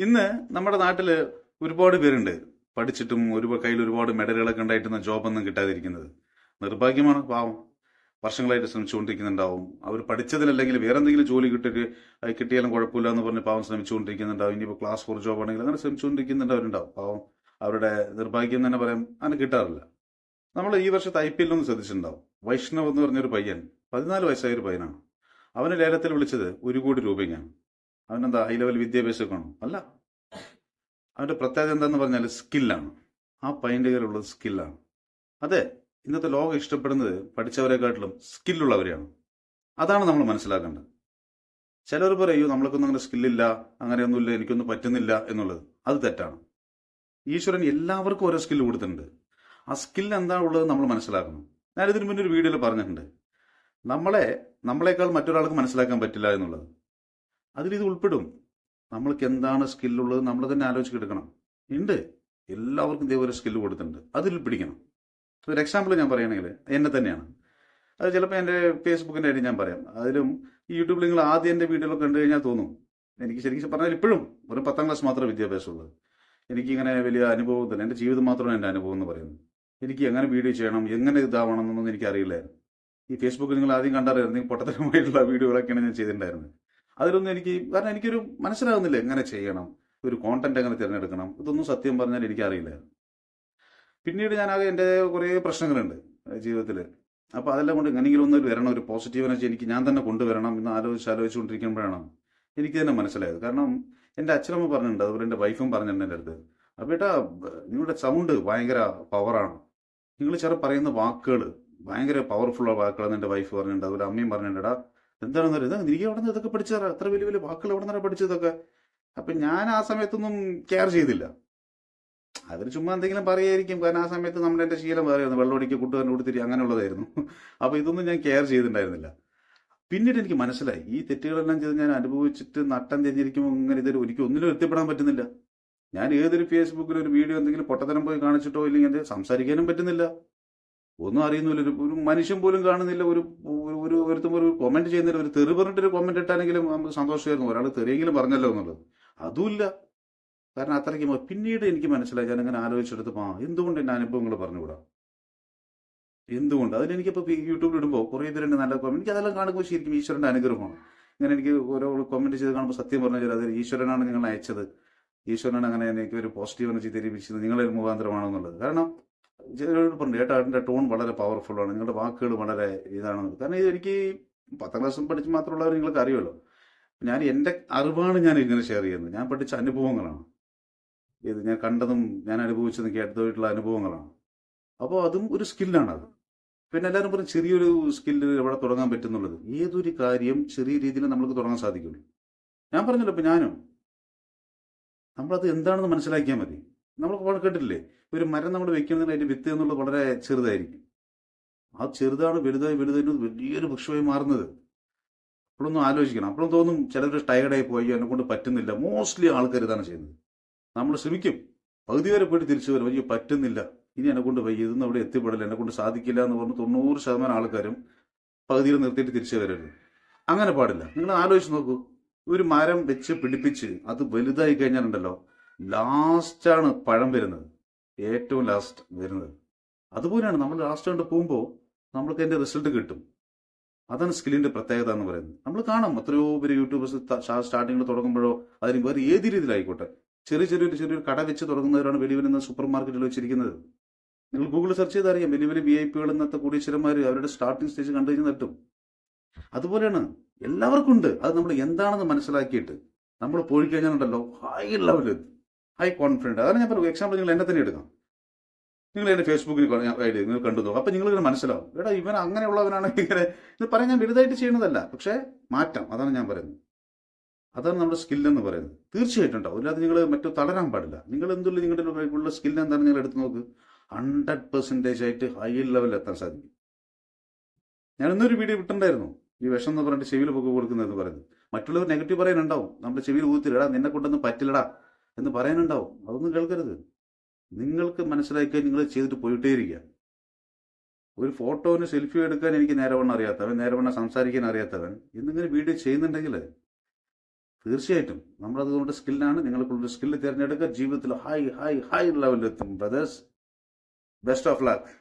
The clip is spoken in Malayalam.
ഇന്ന് നമ്മുടെ നാട്ടിൽ ഒരുപാട് പേരുണ്ട്. പഠിച്ചിട്ടും ഒരു കയ്യിൽ ഒരുപാട് മെഡലുകളൊക്കെ ഉണ്ടായിട്ടുന്ന ജോബൊന്നും കിട്ടാതിരിക്കുന്നത്. നിർഭാഗ്യമാണ് പാവം. വർഷങ്ങളായിട്ട് ശ്രമിച്ചുകൊണ്ടിരിക്കുന്നുണ്ടാവും. അവർ പഠിച്ചതിലല്ലെങ്കിൽ വേറെ എന്തെങ്കിലും ജോലി കിട്ടിയിട്ട് കിട്ടിയാലും കുഴപ്പമില്ല എന്ന് പറഞ്ഞ് പാവം ശ്രമിച്ചുകൊണ്ടിരിക്കുന്നുണ്ടാവും. ഇനിയിപ്പോൾ ക്ലാസ് ഫോർ ജോബ് ആണെങ്കിൽ അങ്ങനെ ശ്രമിച്ചുകൊണ്ടിരിക്കുന്നുണ്ടവരുണ്ടാവും പാവം. അവരുടെ നിർഭാഗ്യം തന്നെ പറയാം അങ്ങനെ കിട്ടാറില്ല. നമ്മൾ ഈ വർഷത്തെ ഐ പി എല്ലൊന്ന് ശ്രദ്ധിച്ചിട്ടുണ്ടാവും. വൈഷ്ണവ് എന്ന് പറഞ്ഞൊരു പയ്യൻ പതിനാല് വയസ്സായ ഒരു പയ്യനാണ്. അവനെ ലേലത്തിൽ വിളിച്ചത് ഒരു കോടി രൂപയ്ക്കാണ്. അവനെന്താ ഹൈ ലെവൽ വിദ്യാഭ്യാസമൊക്കെയാണോ? അല്ല. അവന്റെ പ്രത്യേകത എന്താന്ന് പറഞ്ഞാൽ സ്കില്ലാണ് ആ പയ്യന്റെ കയ്യിലുള്ളത് സ്കില്ലാണ് അതെ ഇന്നത്തെ ലോകം ഇഷ്ടപ്പെടുന്നത് പഠിച്ചവരെക്കാട്ടിലും സ്കില്ലുള്ളവരെയാണ് അതാണ് നമ്മൾ മനസ്സിലാക്കേണ്ടത്. ചിലർ പറയൂ നമ്മൾക്കൊന്നും അങ്ങനെ സ്കില്ലില്ല അങ്ങനെയൊന്നുമില്ല എനിക്കൊന്നും പറ്റുന്നില്ല എന്നുള്ളത്. അത് തെറ്റാണ്. ഈശ്വരൻ എല്ലാവർക്കും ഓരോ സ്കില്ല് കൊടുത്തിട്ടുണ്ട്. ആ സ്കില്ല് എന്താണ് ഉള്ളത് നമ്മൾ മനസ്സിലാക്കണം. ഞാനിതിനു മുന്നേ ഒരു വീഡിയോയിൽ പറഞ്ഞിട്ടുണ്ട്. നമ്മളെ നമ്മളെക്കാൾ മറ്റൊരാൾക്ക് മനസ്സിലാക്കാൻ പറ്റില്ല എന്നുള്ളത്. അതിലിത് ഉൾപ്പെടും. നമ്മൾക്ക് എന്താണ് സ്കില്ലുള്ളത് നമ്മൾ തന്നെ ആലോചിച്ചെടുക്കണം. ഉണ്ട് എല്ലാവർക്കും ഇതേപോലെ സ്കില്ല് കൊടുത്തിട്ടുണ്ട്. അതിൽ പിടിക്കണം. ഒരു എക്സാമ്പിൾ ഞാൻ പറയുകയാണെങ്കിൽ എന്നെ തന്നെയാണ്. അത് ചിലപ്പോൾ എന്റെ ഫേസ്ബുക്കിന്റെ ഐഡി ഞാൻ പറയാം. അതിലും യൂട്യൂബിൽ നിങ്ങൾ ആദ്യം എന്റെ വീഡിയോകൾ കണ്ടു കഴിഞ്ഞാൽ തോന്നും. എനിക്ക് ശരിക്കും പറഞ്ഞാൽ ഇപ്പോഴും ഒരു പത്താം ക്ലാസ് മാത്രമേ വിദ്യാഭ്യാസമുള്ളത് എനിക്കിങ്ങനെ വലിയ അനുഭവത്തില്ല എന്റെ ജീവിതം മാത്രമാണ് എന്റെ അനുഭവം എന്ന് പറയുന്നത്. എനിക്ക് എങ്ങനെ വീഡിയോ ചെയ്യണം എങ്ങനെ ഇതാവണം എന്നൊന്നും എനിക്കറിയില്ലായിരുന്നു. ഈ ഫേസ്ബുക്കിൽ നിങ്ങൾ ആദ്യം കണ്ടറിയായിരുന്നു പൊട്ടത്തരമായിട്ടുള്ള വീഡിയോകളൊക്കെയാണ് ഞാൻ ചെയ്തിട്ടുണ്ടായിരുന്നത്. അതിലൊന്നും എനിക്ക് കാരണം എനിക്കൊരു മനസ്സിലാകുന്നില്ല എങ്ങനെ ചെയ്യണം? ഒരു കോണ്ടന്റ് എങ്ങനെ തിരഞ്ഞെടുക്കണം? ഇതൊന്നും സത്യം പറഞ്ഞാൽ എനിക്കറിയില്ലായിരുന്നു പിന്നീട് ഞാൻ ആകെ എന്റെ കുറേ പ്രശ്നങ്ങളുണ്ട് ജീവിതത്തിൽ അപ്പോൾ അതെല്ലാം കൊണ്ട് എങ്ങനെങ്കിലും ഒന്ന് വരണം ഒരു പോസിറ്റീവ് എനർജി എനിക്ക് ഞാൻ തന്നെ കൊണ്ടുവരണം എന്ന് ആലോചിച്ച് ആലോചിച്ചുകൊണ്ടിരിക്കുമ്പോഴാണ് എനിക്ക് തന്നെ മനസ്സിലായത്. കാരണം എന്റെ അച്ഛനമ്മ പറഞ്ഞിട്ടുണ്ട് അതുപോലെ എന്റെ വൈഫും പറഞ്ഞിട്ടുണ്ട് എന്റെ അടുത്ത്. അപ്പോൾ ഏട്ടാ നിങ്ങളുടെ സൗണ്ട് ഭയങ്കര പവറാണ് നിങ്ങൾ ചില പറയുന്ന വാക്കുകൾ ഭയങ്കര പവർഫുള്ള വാക്കുകളെന്ന് എന്റെ വൈഫ് പറഞ്ഞിട്ടുണ്ട്. അതുപോലെ അമ്മയും പറഞ്ഞിട്ടുണ്ട്. എടാ എന്താണെന്ന് അറിയാം? നീ അവിടെ നിന്ന് ഇതൊക്കെ പഠിച്ചതാ അത്ര വലിയ വലിയ വാക്കുകൾ എവിടെ നിന്നാണ് പഠിച്ചതൊക്കെ അപ്പൊ ഞാൻ ആ സമയത്തൊന്നും കെയർ ചെയ്തില്ല. അവർ ചുമ്മാ എന്തെങ്കിലും പറയായിരിക്കും. കാരണം ആ സമയത്ത് നമ്മുടെ എന്റെ ശീലം പറയായിരുന്നു വെള്ളമടിക്ക് കൂട്ടുകാരൻ കൊടുത്തിരി അങ്ങനെയുള്ളതായിരുന്നു. അപ്പോൾ ഇതൊന്നും ഞാൻ കെയർ ചെയ്തിട്ടുണ്ടായിരുന്നില്ല. പിന്നീട് എനിക്ക് മനസ്സിലായി. ഈ തെറ്റുകളെല്ലാം ചെയ്ത് ഞാൻ അനുഭവിച്ചിട്ട് നട്ടം തിരിഞ്ഞിരിക്കുമ്പോൾ ഇങ്ങനെ ഇതൊരു ഒരിക്കലും ഒന്നിലും എത്തിപ്പെടാൻ പറ്റുന്നില്ല. ഞാൻ ഏതൊരു ഫേസ്ബുക്കിൽ ഒരു വീഡിയോ എന്തെങ്കിലും പൊട്ടത്തരം പോയി കാണിച്ചിട്ടോ ഇല്ലെങ്കിൽ അത് സംസാരിക്കാനും പറ്റുന്നില്ല. ഒന്നും അറിയുന്നില്ല. ഒരു ഒരു മനുഷ്യൻ പോലും കാണുന്നില്ല. ഒരു ഒരു ഒരു ഒരുത്തും ഒരു കമന്റ് ചെയ്യുന്നില്ല. ഒരു തെറി പറഞ്ഞിട്ട് ഒരു കമന്റ് ഇട്ടാണെങ്കിലും നമുക്ക് സന്തോഷമായിരുന്നു. ഒരാൾ തെറിയെങ്കിലും പറഞ്ഞല്ലോ എന്നുള്ളത്. അതുമില്ല. കാരണം അത്രയ്ക്ക് പിന്നീട് എനിക്ക് മനസ്സിലായി. ഞാൻ അങ്ങനെ ആലോചിച്ചെടുത്തപ്പോൾ ആ എന്തുകൊണ്ട് എന്റെ അനുഭവങ്ങൾ പറഞ്ഞുകൂടാ? എന്തുകൊണ്ട്? അതിനെനിക്കിപ്പോൾ യൂട്യൂബിൽ ഇടുമ്പോൾ കുറേ പേരുണ്ട് നല്ല കമന്റ് എനിക്ക് അതെല്ലാം കാണുമ്പോൾ ശരിക്കും ഈശ്വരന്റെ അനുഗ്രഹമാണ്. ഇങ്ങനെ എനിക്ക് ഓരോ കമന്റ് ചെയ്ത് കാണുമ്പോൾ സത്യം പറഞ്ഞാൽ അത് ഈശ്വരനാണ് നിങ്ങൾ അയച്ചത്. ഈശ്വരനാണ് അങ്ങനെ എനിക്ക് ഒരു പോസിറ്റീവ് എനർജി തെരിപ്പിച്ചത് നിങ്ങളെ ഒരു മുഖാന്തരമാണെന്നുള്ളത്. കാരണം ചിലരോട് പറഞ്ഞു ഏട്ടാ അതിന്റെ ടോൺ വളരെ പവർഫുള്ളാണ് നിങ്ങളുടെ വാക്കുകൾ വളരെ ഇതാണ് കാരണം ഇത് എനിക്ക് പത്താം ക്ലാസ്സിൽ പഠിച്ച് മാത്രമുള്ളവർ നിങ്ങൾക്ക് അറിയുമല്ലോ. ഞാൻ എന്റെ അറിവാണ് ഞാൻ ഇങ്ങനെ ഷെയർ ചെയ്യുന്നത്. ഞാൻ പഠിച്ച അനുഭവങ്ങളാണ്. ഇത് ഞാൻ കണ്ടതും ഞാൻ അനുഭവിച്ചതും കേട്ടതുമായിട്ടുള്ള അനുഭവങ്ങളാണ്. അപ്പോൾ അതും ഒരു സ്കില്ലാണ് അത്. പിന്നെ എല്ലാവരും പറയും ചെറിയൊരു സ്കില്ല് എവിടെ തുടങ്ങാൻ പറ്റുന്നുള്ളത്? ഏതൊരു കാര്യം ചെറിയ രീതിയിൽ നമുക്ക് തുടങ്ങാൻ സാധിക്കുള്ളൂ. ഞാൻ പറഞ്ഞല്ലോ ഇപ്പം ഞാനും. നമ്മളത് എന്താണെന്ന് മനസ്സിലാക്കിയാൽ മതി. നമ്മൾ കേട്ടിട്ടില്ലേ? ഒരു മരം നമ്മൾ വെക്കുന്നതിന് അതിന്റെ വിത്ത് എന്നുള്ളത് വളരെ ചെറുതായിരിക്കും. ആ ചെറുതാണ് വലുതായി വലുതായിട്ട് വലിയൊരു വൃക്ഷമായി മാറുന്നത്. അപ്പോഴൊന്നും ആലോചിക്കണം. അപ്പോഴും തോന്നും ചിലർ ടയർഡായി പോയി എന്നെ കൊണ്ട് പറ്റുന്നില്ല. മോസ്റ്റ്ലി ആൾക്കാർ ഇതാണ് ചെയ്യുന്നത്. നമ്മൾ ശ്രമിക്കും. പകുതി വരെ പോയിട്ട് തിരിച്ചു വരും. എനിക്ക് പറ്റുന്നില്ല. ഇനി എന്നെ കൊണ്ട് വയ്യ. ഇതൊന്നും അവിടെ എത്തിപ്പെടില്ല. എന്നെ കൊണ്ട് സാധിക്കില്ല എന്ന് പറഞ്ഞ് തൊണ്ണൂറ് ശതമാനം ആൾക്കാരും പകുതിയിൽ നിർത്തിയിട്ട് തിരിച്ചു വരരുത്. അങ്ങനെ പാടില്ല. നിങ്ങൾ ആലോചിച്ച് നോക്കൂ. ഒരു മരം വെച്ച് പിടിപ്പിച്ച് അത് വലുതായി കഴിഞ്ഞാലുണ്ടല്ലോ ലാസ്റ്റാണ് പഴം വരുന്നത്. ഏറ്റവും ലാസ്റ്റ് വരുന്നത്. അതുപോലെയാണ് നമ്മൾ ലാസ്റ്റ് കൊണ്ട് പോകുമ്പോൾ നമ്മൾക്ക് അതിന്റെ റിസൾട്ട് കിട്ടും. അതാണ് സ്കില്ലിന്റെ പ്രത്യേകത എന്ന് പറയുന്നത്. നമ്മൾ കാണാം എത്രയോ പേര് യൂട്യൂബേഴ്സ് സ്റ്റാർട്ടിങ്ങിൽ തുടങ്ങുമ്പോഴോ അതിന് വേറെ ഏത് രീതിയിലായിക്കോട്ടെ. ചെറിയ ചെറിയൊരു ചെറിയൊരു കട വെച്ച് തുടങ്ങുന്നവരാണ് വലിയ വലിയ സൂപ്പർ മാർക്കറ്റിൽ വെച്ചിരിക്കുന്നത്. നിങ്ങൾ ഗൂഗിൾ സെർച്ച് ചെയ്ത് അറിയാം വലിയ വലിയ വി ഐ പികൾ ഇന്നത്തെ കുടീശ്വരന്മാർ അവരുടെ സ്റ്റാർട്ടിംഗ് സ്റ്റേജ് കണ്ടു കഴിഞ്ഞാൽ നട്ടും അതുപോലെയാണ് എല്ലാവർക്കും ഉണ്ട്. അത് നമ്മൾ എന്താണെന്ന് മനസ്സിലാക്കിയിട്ട് നമ്മൾ പോയി കഴിഞ്ഞാലുണ്ടല്ലോ ഹൈ ലെവലിൽ ഹൈ കോൺഫിഡന്റ്. അതാണ് ഞാൻ പറഞ്ഞു എക്സാമ്പിൾ നിങ്ങൾ എന്നെ തന്നെ എടുക്കാം നിങ്ങൾ എന്റെ ഫേസ്ബുക്കിൽ ഐഡിയ നിങ്ങൾ കണ്ടു നോക്കും. അപ്പം നിങ്ങൾ ഇങ്ങനെ മനസ്സിലാവും. എടാ ഇവൻ അങ്ങനെയുള്ളവനാണ് ഇങ്ങനെ. ഇത് പറയാൻ ഞാൻ വലുതായിട്ട് ചെയ്യുന്നതല്ല. പക്ഷേ മാറ്റം. അതാണ് ഞാൻ പറയുന്നത്. അതാണ് നമ്മുടെ സ്കിൽ എന്ന് പറയുന്നത്. തീർച്ചയായിട്ടും ഉണ്ടാവും. അല്ലാതെ നിങ്ങൾ മറ്റു തളരാൻ പാടില്ല. നിങ്ങൾ എന്തുള്ള നിങ്ങളുടെ ഉള്ള സ്കിൽ എന്താണ് നിങ്ങൾ എടുത്ത് നോക്ക്. ഹൺഡ്രഡ് പെർസെന്റേജ് ആയിട്ട് ഹൈ ലെവലിൽ എത്താൻ സാധിക്കും. ഞാൻ ഇന്നൊരു വീഡിയോ വിട്ടിട്ടുണ്ടായിരുന്നു ഈ വിഷം എന്ന് പറഞ്ഞിട്ട് ചെവിയിൽ പൊക്കെ കൊടുക്കുന്നതെന്ന് പറയുന്നത്. മറ്റുള്ളവർ നെഗറ്റീവ് പറയാനുണ്ടാവും. നമ്മുടെ ചെവിയിൽ ഊത്തിലിടാ നിന്നെ കൊണ്ടൊന്നും പറ്റില്ലടാ. എന്ന് പറയാനുണ്ടാവും. അതൊന്നും കേൾക്കരുത്. നിങ്ങൾക്ക് മനസ്സിലാക്കിയാൽ നിങ്ങൾ ചെയ്തിട്ട് പോയിട്ടേ ഇരിക്കുക ഒരു ഫോട്ടോന് സെൽഫി എടുക്കാൻ എനിക്ക് നേരവണ്ണം അറിയാത്തവൻ നേരവണ്ണം സംസാരിക്കാൻ അറിയാത്തവൻ എന്നിങ്ങനെ വീഡിയോ ചെയ്യുന്നുണ്ടെങ്കിൽ തീർച്ചയായിട്ടും നമ്മളതുകൊണ്ട് സ്കില്ലാണ്. നിങ്ങൾക്കുള്ളൊരു സ്കില്ല് തിരഞ്ഞെടുക്കുക. ജീവിതത്തിൽ ഹൈ ഹൈ ഹൈ ലെവലിൽ ലെവലിലെത്തും ബ്രദേഴ്സ് ബെസ്റ്റ് ഓഫ് ലക്ക്